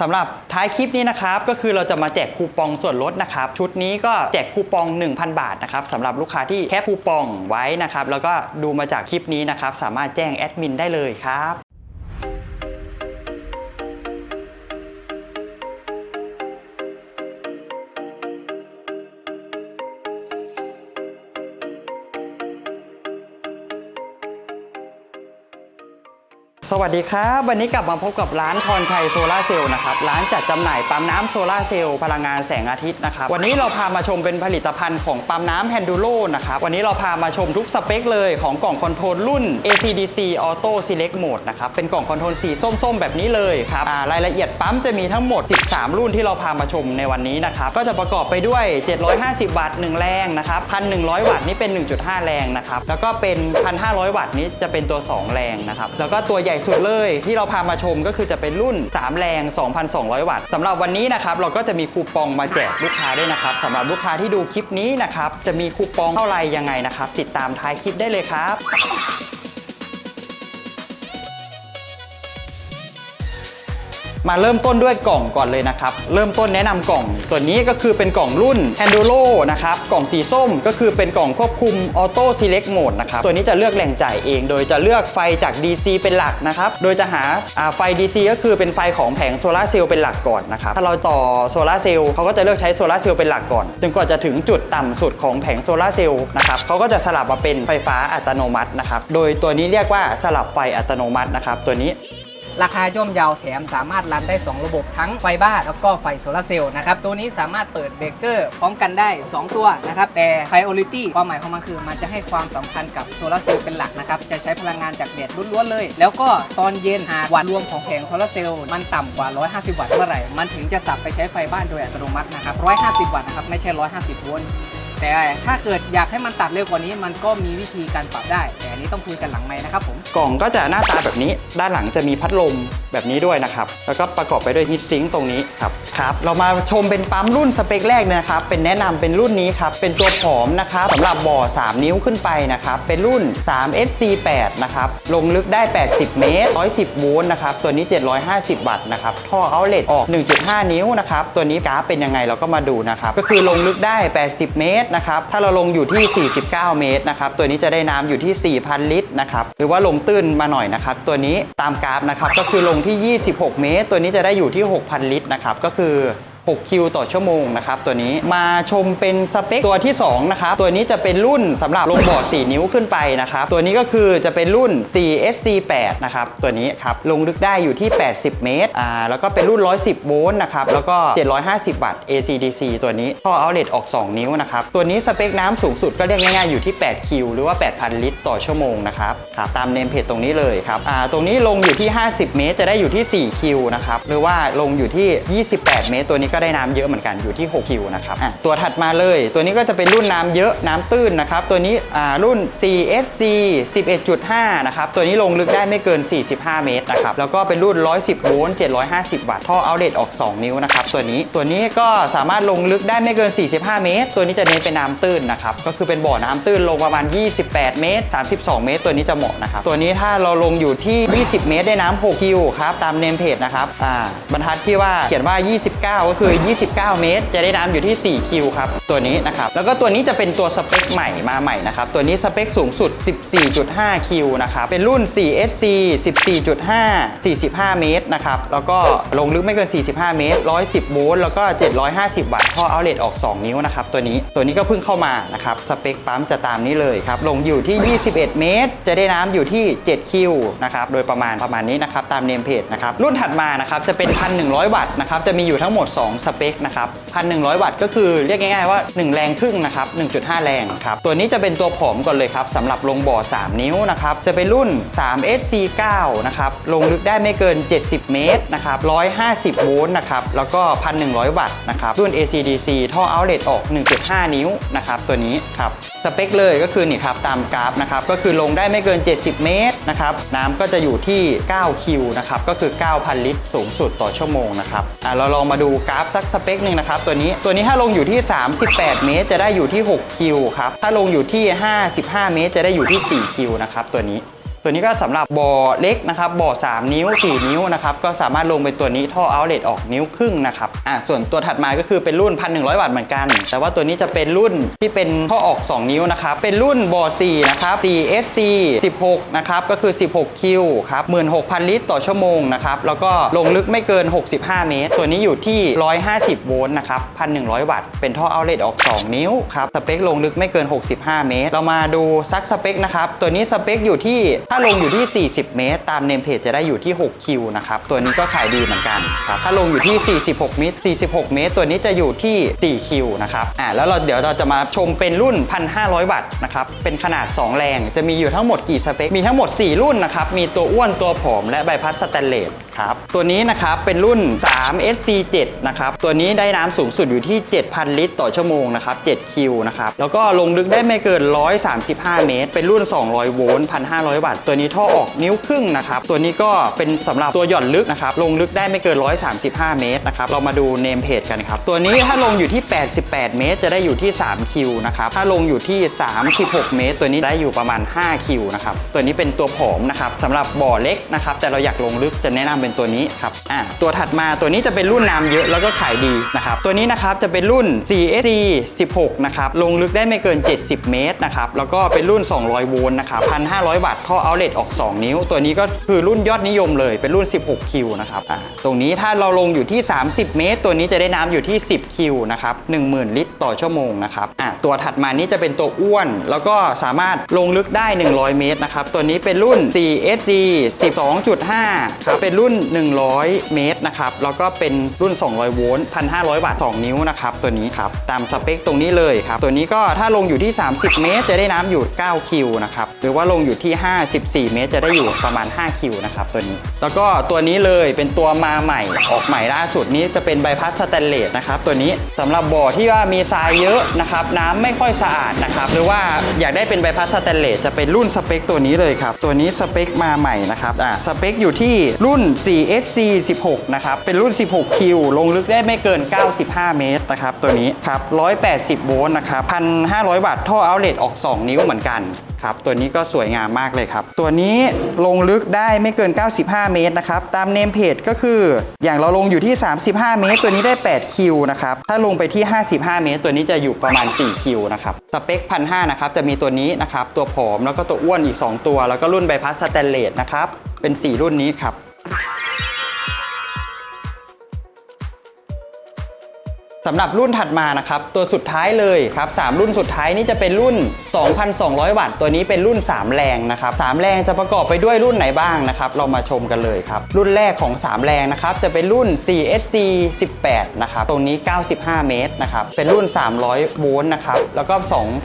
สำหรับท้ายคลิปนี้นะครับก็คือเราจะมาแจกคูปองส่วนลดนะครับชุดนี้ก็แจกคูปอง 1,000 บาทนะครับสำหรับลูกค้าที่แคปคูปองไว้นะครับแล้วก็ดูมาจากคลิปนี้นะครับสามารถแจ้งแอดมินได้เลยครับ สวัสดีครับ วันนี้กลับมาพบกับร้านพรชัยโซลาเซลล์นะครับ ร้านจัดจำหน่ายปั๊มน้ำโซลาเซลล์พลังงานแสงอาทิตย์นะครับ วันนี้เราพามาชมเป็นผลิตภัณฑ์ของปั๊มน้ำแฮนดูโลนะครับ วันนี้เราพามาชมทุกสเปคเลยของกล่องคอนโทรลรุ่น ACDC Auto Select Mode นะครับ เป็นกล่องคอนโทรลสีส้มๆ แบบนี้เลยครับรายละเอียด ปั๊มจะมีทั้งหมด 13 รุ่นที่เราพามาชมในวันนี้นะครับก็จะประกอบไปด้วย 750 วัตต์1แรงนะครับ 1,100 วัตต์นี่เป็น 1.5 แรงนะครับแล้วก็เป็น 1,500 วัตต์นี้จะเป็นตัว 2 แรงนะครับแล้วก็ตัวใหญ่สุดเลยที่เราพามาชมก็คือจะเป็นรุ่น 3 แรง 2,200 วัตต์สำหรับวันนี้นะครับเราก็จะมีคูปองมาแจกลูกค้าด้วยนะครับสำหรับลูกค้าที่ดูคลิปนี้นะครับจะมีคูปองเท่าไหร่ยังไงนะครับติดตามท้ายคลิปได้เลยครับ มาเริ่มต้นด้วยกล่องก่อนเลยนะครับ เริ่มต้นแนะนำกล่อง ตัวนี้ก็คือเป็นกล่องรุ่น a n d u r o นะครับ กล่องสีส้มก็คือเป็นกล่องควบคุม Auto Select Mode นะครับ ตัวนี้จะเลือกแหล่งจ่ายเอง โดยจะเลือกไฟจาก DC เป็นหลักนะครับ โดยจะหาไฟ DC ก็คือเป็นไฟของแผงโซลาเซลล์เป็นหลักก่อนนะครับ ถ้าเราต่อโซลาเซลล์เขาก็จะเลือกใช้โซลาเซลล์เป็นหลักก่อน จนกว่าจะถึงจุดต่ำสุดของแผงโซลาเซลล์นะครับเขาก็จะสลับมาเป็นไฟฟ้าอัตโนมัตินะครับ โดยตัวนี้เรียกว่าสลับไฟอัตโนมัตินะครับ ตัวนี้ ราคาย่อมเยาวแถมสามารถรันได้ 2 ระบบทั้งไฟบ้านแล้วก็ไฟโซลาร์เซลล์นะครับ ตัวนี้สามารถเปิดเบรกเกอร์พร้อมกันได้ 2 ตัวนะครับ แต่ Priority ความหมายของมันคือ มันจะให้ความสำคัญกับโซลาร์เซลล์เป็นหลักนะครับ จะใช้พลังงานจากแดดล้วนๆเลย แล้วก็ตอนเย็นหากวัตต์รวมของแผงโซลาร์เซลล์มันต่ำกว่า 150 วัตต์เมื่อไหร่ มันถึงจะสับไปใช้ไฟบ้านโดยอัตโนมัตินะครับ150 วัตต์นะครับไม่ใช่ 150 โวลต์ แต่ถ้าเกิดอยากให้มันตัดเร็วกว่านี้ มันก็มีวิธีการปรับได้ แต่อันนี้ต้องคุยกันหลังไม้นะครับผม กล่องก็จะหน้าตาแบบนี้ ด้านหลังจะมีพัดลมแบบนี้ด้วยนะครับ แล้วก็ประกอบไปด้วยฮีทซิงค์ตรงนี้ครับ ครับ เรามาชมเป็นปั๊มรุ่นสเปคแรกเลยนะครับ เป็นแนะนำเป็นรุ่นนี้ครับ เป็นตัวผอมนะครับสำหรับบ่อ 3 นิ้วขึ้นไปนะครับ เป็นรุ่น 3SC8 นะครับ ลงลึกได้ 80 เมตร 110 โวลต์นะครับ ตัวนี้ 750 วัตต์นะครับ ท่อเอาเลตออก 1.5 นิ้วนะครับ ตัวนี้กราฟเป็นยังไงเราก็มาดูนะครับ ก็คือลงลึกได้ 80 เมตรนะครับ ถ้าเราลงอยู่ที่ 49 เมตรนะครับ ตัวนี้จะได้น้ำอยู่ที่ 4,000 ลิตรนะครับ หรือว่าลงตื้นมาหน่อยนะครับ ตัวนี้ตามกราฟนะครับ ก็คือลงที่ 26 เมตร ตัวนี้จะได้อยู่ที่ 6,000 ลิตรนะครับ ก็คือ 6 คิวต่อชั่วโมงนะครับตัวนี้มาชมเป็นสเปคตัวที่2นะครับตัวนี้จะเป็นรุ่นสำหรับลงบอร์ด4นิ้วขึ้นไปนะครับตัวนี้ก็คือจะเป็นรุ่น 4SC8 นะครับตัวนี้ครับลงลึกได้อยู่ที่ 80 เมตรอ่าแล้วก็เป็นรุ่น 110 โวลต์นะครับแล้วก็ 750 วัตต์ ACDC ตัวนี้ท่อเอาเลตออก 2 นิ้วนะครับตัวนี้สเปคน้ำสูงสุดก็เรียกง่ายๆอยู่ที่ 8 คิว หรือว่า 8,000 ลิตรต่อชั่วโมงนะครับครับตามเนมเพจตรงนี้เลยครับอ่าตรงนี้ลงอยู่ที่ 50 เมตร จะได้อยู่ที่ 4 คิวนะครับหรือว่าลงอยู่ที่ 28 เมตร ตัวนี้ก็ได้น้ำเยอะเหมือนกันอยู่ที่6คิวนะครับตัวถัดมาเลยตัวนี้ก็จะเป็นรุ่นน้ำเยอะน้ำตื้นนะครับตัวนี้รุ่น CSC 11.5 นะครับตัวนี้ลงลึกได้ไม่เกิน 45 เมตรนะครับแล้วก็เป็นรุ่น 110 โวลต์ 750 วัตต์ท่อเอาเลตออก 2 นิ้วนะครับตัวนี้ตัวนี้ก็สามารถลงลึกได้ไม่เกิน 45 เมตร ตัวนี้จะเน้นเป็นน้ำตื้นนะครับก็คือเป็นบ่อน้ำตื้นลงประมาณ 28 เมตร 32 เมตร ตัวนี้จะเหมาะนะครับตัวนี้ถ้าเราลงอยู่ที่ 20 เมตรได้น้ำ6คิวครับตามเนมเพจนะครับอ่าบรรทัดที่ว่าเขียนว่า 29 ก็คือือ 29 เมตร จะได้น้ำอยู่ที่ 4 คิวครับ ตัวนี้นะครับ แล้วก็ตัวนี้จะเป็นตัวสเปคใหม่มาใหม่นะครับ ตัวนี้สเปคสูงสุด 14.5 คิวนะครับ เป็นรุ่น 4SC 14.5 45 เมตรนะครับ แล้วก็ลงลึกไม่เกิน 45 เมตร 110 โวลต์ แล้วก็ 750 วัตต์ ท่อเอาเลตออก 2 นิ้วนะครับ ตัวนี้ ตัวนี้ก็เพิ่งเข้ามานะครับ สเปคปั๊มจะตามนี้เลยครับ ลงอยู่ที่ 21 เมตร จะได้น้ำอยู่ที่ 7 คิวนะครับ โดยประมาณประมาณนี้นะครับ ตามเนมเพจนะครับ รุ่นถัดมานะครับ จะเป็น 1,100 วัตต์นะครับ จะมีอยู่ทั้งหมด 2สเปคนะครับ1,100 วัตต์ก็คือเรียกง่ายๆว่า 1 แรงครึ่งนะครับ 1.5 แรงครับ ตัวนี้จะเป็นตัวผอมก่อนเลยครับสำหรับลงบ่อ 3 นิ้วนะครับ จะเป็นรุ่น 3SC9 นะครับ ลงลึกได้ไม่เกิน 70 เมตรนะครับ 150 โวลต์นะครับ แล้วก็ 1,100 วัตต์นะครับ รุ่น ACDC ท่อเอาเลตออก 1.5 นิ้วนะครับตัวนี้ครับ สเปคเลยก็คือนี่ครับตามกราฟนะครับ ก็คือลงได้ไม่เกิน 70 เมตรนะครับ น้ำก็จะอยู่ที่ 9 คิวนะครับ ก็คือ 9,000 ลิตรสูงสุดต่อชั่วโมงนะครับ อะเราลองมาดูกราฟสักสเปคหนึ่งนะครับตัวนี้ตัวนี้ถ้าลงอยู่ที่ 38 เมตร จะได้อยู่ที่ 6 คิวครับถ้าลงอยู่ที่ 55 เมตร จะได้อยู่ที่ 4 คิวนะครับตัวนี้ ตัวนี้ก็สำหรับบ่อเล็กนะครับบ่อ3 นิ้ว 4 นิ้วนะครับก็สามารถลงเป็นตัวนี้ท่อเอาเลตออกนิ้วครึ่งนะครับอ่าส่วนตัวถัดมาก็คือเป็นรุ่น 1,100 วัตต์เหมือนกัน แต่ว่าตัวนี้จะเป็นรุ่นที่เป็นท่อออก 2 นิ้วนะครับเป็นรุ่นบ่อ4นะครับ 4SC 16 นะครับก็คือ 16 คิวครับ 16,000 ลิตรต่อชั่วโมงนะครับแล้วก็ลงลึกไม่เกิน 65 เมตร ตัวนี้อยู่ที่ 150 โวลต์นะครับ 1,100 วัตต์ เป็นท่อเอาเลตออก 2 นิ้วครับสเปคลงลึกไม่เกิน 65 เมตร เรามาดูซักสเปคนะครับตัวนี้สเปคอยู่ที่ถ้าลงอยู่ที่ 40 เมตร ตามเนมเพจจะได้อยู่ที่ 6 คิวนะครับ ตัวนี้ก็ขายดีเหมือนกันครับ ถ้าลงอยู่ที่ 46 เมตร 46 เมตร ตัวนี้จะอยู่ที่ 4 คิวนะครับ อ่า แล้วเราเดี๋ยวเราจะมาชมเป็นรุ่น 1,500 วัตต์นะครับ เป็นขนาด 2 แรง จะมีอยู่ทั้งหมดกี่สเปค มีทั้งหมด 4 รุ่นนะครับ มีตัวอ้วนตัวผอมและใบพัดสแตนเลสครับ ตัวนี้นะครับเป็นรุ่น 3 SC7 นะครับ ตัวนี้ได้น้ำสูงสุดอยู่ที่ 7,000 ลิตร ต่อชั่วโมงนะครับ 7 คิวนะครับ แล้วก็ลงลึกได้ไม่เกิน 135 เมตร เป็นรุ่น 200 โวลต์ 1,500 วัตต์ตัวนี้ท่อออกนิ้วครึ่งนะครับตัวนี้ก็เป็นสำหรับตัวหย่อนลึกนะครับลงลึกได้ไม่เกิน 135 เมตรนะครับเรามาดูเนมเพจกันครับตัวนี้ถ้าลงอยู่ที่ 88 เมตร จะได้อยู่ที่ 3 คิวนะครับถ้าลงอยู่ที่ 36 เมตร ตัวนี้ได้อยู่ประมาณ 5 คิวนะครับตัวนี้เป็นตัวผอมนะครับสำหรับบ่อเล็กนะครับแต่เราอยากลงลึกจะแนะนำเป็นตัวนี้ครับอ่าตัวถัดมาตัวนี้จะเป็นรุ่นน้ำเยอะแล้วก็ขายดีนะครับตัวนี้นะครับจะเป็นรุ่น 4SC 16 นะครับลงลึกได้ไม่เกิน 70 เมตรนะครับแล้วก็เป็นรุ่น 200 โวลต์นะครับ 1,500 วัตต์ท่อเอาเลตออก 2 นิ้ว ตัวนี้ก็คือรุ่นยอดนิยมเลยเป็นรุ่น 16 คิวนะครับอ่าตรงนี้ถ้าเราลงอยู่ที่ 30 เมตร ตัวนี้จะได้น้ำอยู่ที่ 10 คิวนะครับ10,000 ลิตรต่อชั่วโมงนะครับอ่าตัวถัดมานี้จะเป็นตัวอ้วน แล้วก็สามารถลงลึกได้ 100 เมตรนะครับตัวนี้เป็นรุ่น 4SG 12.5ครับเป็นรุ่น 100 เมตรนะครับแล้วก็เป็นรุ่น 200 โวลต์ 1,500 วัตต์ 2 นิ้วนะครับตัวนี้ครับตามสเปคตรงนี้เลยครับตัวนี้ก็ถ้าลงอยู่ที่ 30 เมตร จะได้น้ำอยู่ 9 คิวนะครับหรือว่าลงอยู่ที่54เมตรจะได้อยู่ประมาณ 5 คิวนะครับตัวนี้ แล้วก็ตัวนี้เลยเป็นตัวมาใหม่ออกใหม่ล่าสุดนี้จะเป็นใบพัดสแตนเลสนะครับตัวนี้สำหรับบ่อที่ว่ามีทรายเยอะนะครับน้ำไม่ค่อยสะอาดนะครับหรือว่าอยากได้เป็นใบพัดสแตนเลสจะเป็นรุ่นสเปคตัวนี้เลยครับตัวนี้สเปคมาใหม่นะครับอ่าสเปคอยู่ที่รุ่น 4SC 16 นะครับเป็นรุ่น 16 คิวลงลึกได้ไม่เกิน 95 เมตรนะครับตัวนี้ครับ180 โวลต์นะครับ1,500วัตต์ท่อเอาเลตออก 2 นิ้วเหมือนกัน ครับตัวนี้ก็สวยงามมากเลยครับ ตัวนี้ลงลึกได้ไม่เกิน 95 เมตรนะครับ ตามเนมเพจก็คือ อย่างเราลงอยู่ที่ 35 เมตร ตัวนี้ได้ 8 คิวนะครับ ถ้าลงไปที่ 55 เมตร ตัวนี้จะอยู่ประมาณ 4 คิวนะครับ สเปคพันห้านะครับ จะมีตัวนี้นะครับ ตัวผอมแล้วก็ตัวอ้วนอีก 2 ตัว แล้วก็รุ่นใบพัดสแตนเลสนะครับ เป็น 4 รุ่นนี้ครับ สำหรับรุ่นถัดมานะครับ ตัวสุดท้ายเลยครับ3รุ่นสุดท้ายนี่จะเป็นรุ่น 2,200 วัตต์ ตัวนี้เป็นรุ่น 3 แรงนะครับ3แรงจะประกอบไปด้วยรุ่นไหนบ้างนะครับ เรามาชมกันเลยครับ รุ่นแรกของ 3 แรงนะครับ จะเป็นรุ่น 4SC 18 นะครับ ตรงนี้ 95 เมตรนะครับ เป็นรุ่น 300 โวลต์นะครับ แล้วก็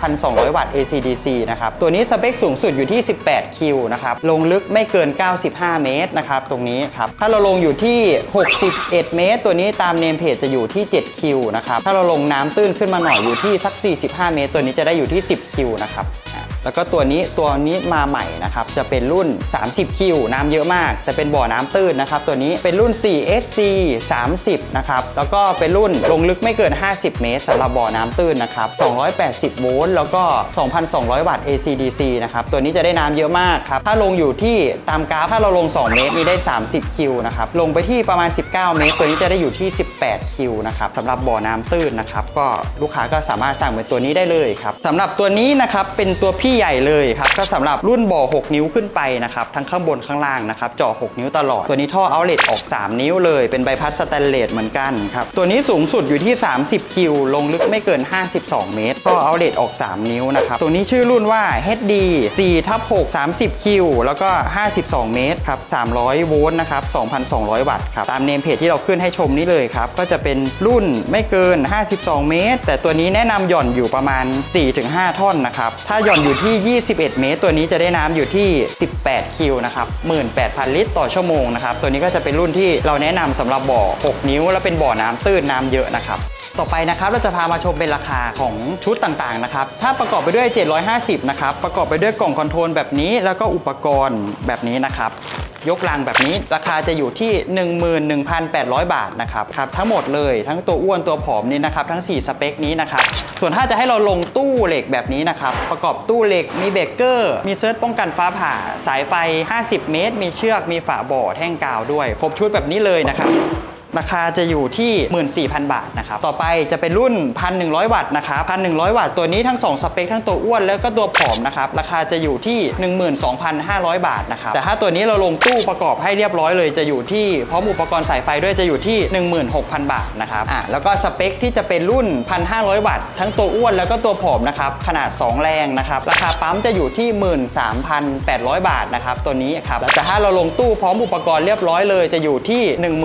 2,200 วัตต์ ACDC นะครับ ตัวนี้สเปคสูงสุดอยู่ที่ 18 คิวนะครับ ลงลึกไม่เกิน 95 เมตรนะครับ ตรงนี้ครับ ถ้าเราลงอยู่ที่ 61 เมตร ตัวนี้ตามเนมเพจจะอยู่ที่ 7 คิวนะครับ ถ้าเราลงน้ำตื้นขึ้นมาหน่อยอยู่ที่สัก 45 เมตร ตัวนี้จะได้อยู่ที่ 10 คิวนะครับ แล้วก็ตัวนี้ตัวนี้มาใหม่นะครับจะเป็นรุ่น 30 คิว น้ำเยอะมาก แต่เป็นบ่อน้ำตื้นนะครับตัวนี้เป็นรุ่น 4SC 30 นะครับแล้วก็เป็นรุ่นลงลึกไม่เกิน 50 เมตรสำหรับบ่อน้ำตื้นนะครับ280 โวลต์แล้วก็ 2,200 วัตต์ ACDC นะครับตัวนี้จะได้น้ำเยอะมากครับถ้าลงอยู่ที่ตามกราฟถ้าเราลง 2 เมตรนี่ได้ 30 คิวนะครับลงไปที่ประมาณ 19 เมตร ตัวนี้จะได้อยู่ที่ 18 คิวนะครับสำหรับบ่อน้ำตื้นนะครับก็ลูกค้าก็สามารถสั่งเป็นตัวนี้ได้เลยครับสำหรับตัวนี้นะครับเป็นตัวพี่ใหญ่เลยครับก็สำหรับรุ่นบ่อ 6 นิ้วขึ้นไปนะครับทั้งข้างบนข้างล่างนะครับเจาะ6นิ้วตลอด ตัวนี้ท่อเอาเลตออก 3 นิ้วเลย เป็นใบพัดสแตนเลสเหมือนกันครับตัวนี้สูงสุดอยู่ที่ 30 คิว ลงลึกไม่เกิน 52 เมตรท่อเอาเลตออก 3 นิ้วนะครับตัวนี้ชื่อรุ่นว่า HD 4ทับ6 30 คิว แล้วก็ 52 เมตรครับ300 โวลต์นะครับ2,200 วัตต์ครับตามเนมเพจที่เราขึ้นให้ชมนี้เลยครับก็จะเป็นรุ่นไม่เกิน 52 เมตร แต่ตัวนี้แนะนำหย่อนอยู่ประมาณ 4-5 ท่อนนะครับถ้าหย่อนอยู่ที่ 21 เมตร ตัวนี้จะได้น้ำอยู่ที่ 18 คิวนะครับ 18,000 ลิตรต่อชั่วโมงนะครับ ตัวนี้ก็จะเป็นรุ่นที่เราแนะนำสำหรับบ่อ 6 นิ้ว และเป็นบ่อน้ำตื้นน้ำเยอะนะครับต่อไปนะครับเราจะพามาชมเป็นราคาของชุดต่างๆนะครับถ้าประกอบไปด้วย 750 นะครับ ประกอบไปด้วยกล่องคอนโทรลแบบนี้ แล้วก็อุปกรณ์แบบนี้นะครับ ยกลังแบบนี้ ราคาจะอยู่ที่ 11,800 บาทนะครับครับทั้งหมดเลยทั้งตัวอ้วนตัวผอมนี่นะครับทั้ง 4 สเปคนี้นะครับส่วนถ้าจะให้เราลงตู้เหล็กแบบนี้นะครับประกอบตู้เหล็กมีเบรกเกอร์ มีเซิร์ฟป้องกันฟ้าผ่า สายไฟ 50 เมตร มีเชือกมีฝาบ่อแท่งกาวด้วย ครบชุดแบบนี้เลยนะครับ ราคาจะอยู่ที่ 14,000 บาทนะครับ ต่อไปจะเป็นรุ่น 1,100 วัตต์นะครับ1,100 วัตต์ตัวนี้ทั้ง 2 สเปค ทั้งตัวอ้วนแล้วก็ตัวผอมนะครับ ราคาจะอยู่ที่ 12,500 บาทนะครับ แต่ถ้าตัวนี้เราลงตู้ประกอบให้เรียบร้อยเลยจะอยู่ที่พร้อมอุปกรณ์สายไฟด้วยจะอยู่ที่ 16,000 บาทนะครับ อ่าแล้วก็สเปคที่จะเป็นรุ่น 1,500 วัตต์ทั้งตัวอ้วนแล้วก็ตัวผอมนะครับขนาด 2 แรงนะครับราคาปั๊มจะอยู่ที่ 13,800 บาทนะครับตัวนี้ครับแต่ถ้าเราลงตู้พร้อมอุปกรณ์เรียบร้อยเลยจะอยู่ที่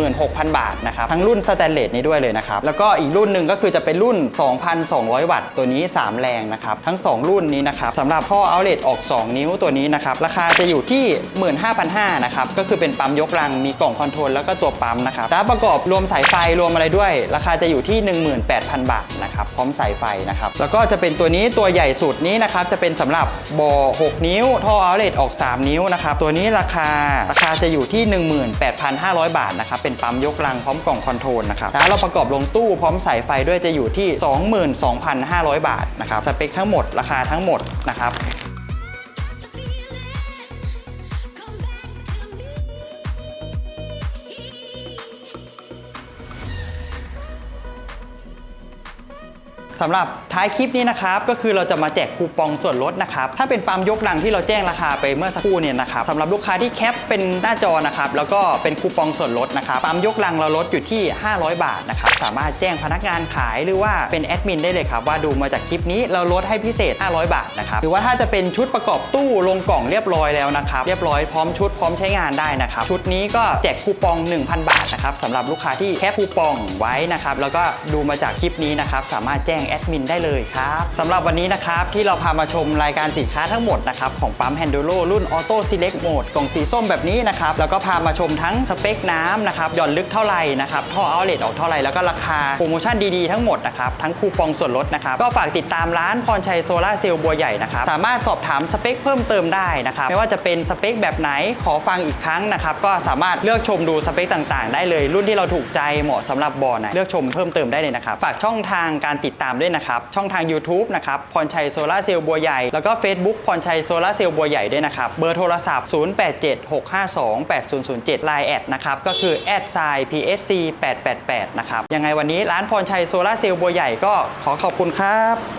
16,000 บาทนะครับทั้งรุ่นสแตนเลสนี้ด้วยเลยนะครับแล้วก็อีกรุ่นหนึ่งก็คือจะเป็นรุ่น 2,200 วัตต์ตัวนี้ 3 แรงนะครับทั้ง 2 รุ่นนี้นะครับสำหรับท่อเอาเลตออก 2 นิ้วตัวนี้นะครับราคาจะอยู่ที่ 15,500นะครับก็คือเป็นปั๊มยกรังมีกล่องคอนโทรลแล้วก็ตัวปั๊มนะครับถ้าประกอบรวมสายไฟรวมอะไรด้วย ราคาจะอยู่ที่ 18,000 บาทนะครับพร้อมสายไฟนะครับแล้วก็จะเป็นตัวนี้ตัวใหญ่สุดนี้นะครับจะเป็นสำหรับบ่อ6 นิ้ว ท่อเอาเลตออก 3 นิ้วนะครับตัวนี้ราคาราคาจะอยู่ที่ 18,500 บาทนะครับเป็นปั๊มยกรังพร้อมกล่องคอนโทรลนะครับแล้วเราประกอบลงตู้พร้อมสายไฟด้วยจะอยู่ที่ 22,500 บาทนะครับสเปคทั้งหมดราคาทั้งหมดนะครับ สำหรับท้ายคลิปนี้นะครับก็คือเราจะมาแจกคูปองส่วนลดนะครับถ้าเป็นปั๊มยกลังที่เราแจ้งราคาไปเมื่อสักครู่เนี่ยนะครับสำหรับลูกค้าที่แคปเป็นหน้าจอนะครับแล้วก็เป็นคูปองส่วนลดนะครับปั๊มยกลังเราลดอยู่ที่ 500 บาทนะครับสามารถแจ้งพนักงานขายหรือว่าเป็นแอดมินได้เลยครับว่าดูมาจากคลิปนี้เราลดให้พิเศษ 500 บาทนะครับหรือว่าถ้าจะเป็นชุดประกอบตู้ลงกล่องเรียบร้อยแล้วนะครับเรียบร้อยพร้อมชุดพร้อมใช้งานได้นะครับชุดนี้ก็แจกคูปอง 1,000 บาทนะครับสำหรับลูกค้าที่แคปคูปองไว้นะครับแล้วก็ดูมาจากคลิปนี้นะครับสามารถแจ้งแอดมินได้เลยครับสำหรับวันนี้นะครับที่เราพามาชมรายการสินค้าทั้งหมดนะครับของปั๊มแฮนดูโ o รุ่น Auto Select Mode กล่องสีส้มแบบนี้นะครับแล้วก็พามาชมทั้งสเปคน้ำนะครับหย่อนลึกเท่าไหร่นะครับท่อเอาเลตออกเท่าไหร่แล้วก็ราคาโปรโมชั่นดีๆทั้งหมดนะครับทั้งคูปองส่วนลดนะครับก็ฝากติดตามร้านพรชัยโซลาร์เซลล์บัวใหญ่นะครับสามารถสอบถามสเปคเพิ่มเติมได้นะครับไม่ว่าจะเป็นสเปคแบบไหนขอฟังอีกครั้งนะครับก็สามารถเลือกชมดูสเปคต่างๆ ได้เลย รุ่นที่เราถูกใจเหมาะสำหรับบ่อไหนเลือกชมเพิ่มเติมได้เลยนะครับฝากช่องทางการติดตามด้วยนะครับ ช่องทาง YouTube นะครับพรชัยโซลาเซลล์บัวใหญ่ แล้วก็ Facebook พรชัยโซลาเซลล์บัวใหญ่ด้วยนะครับ เบอร์โทรศัพท์ 0876528007 Line แอดนะครับ ก็คือแอดไซ PSC 888 นะครับ ยังไงวันนี้ร้านพรชัยโซลาเซลล์บัวใหญ่ก็ขอขอบคุณครับ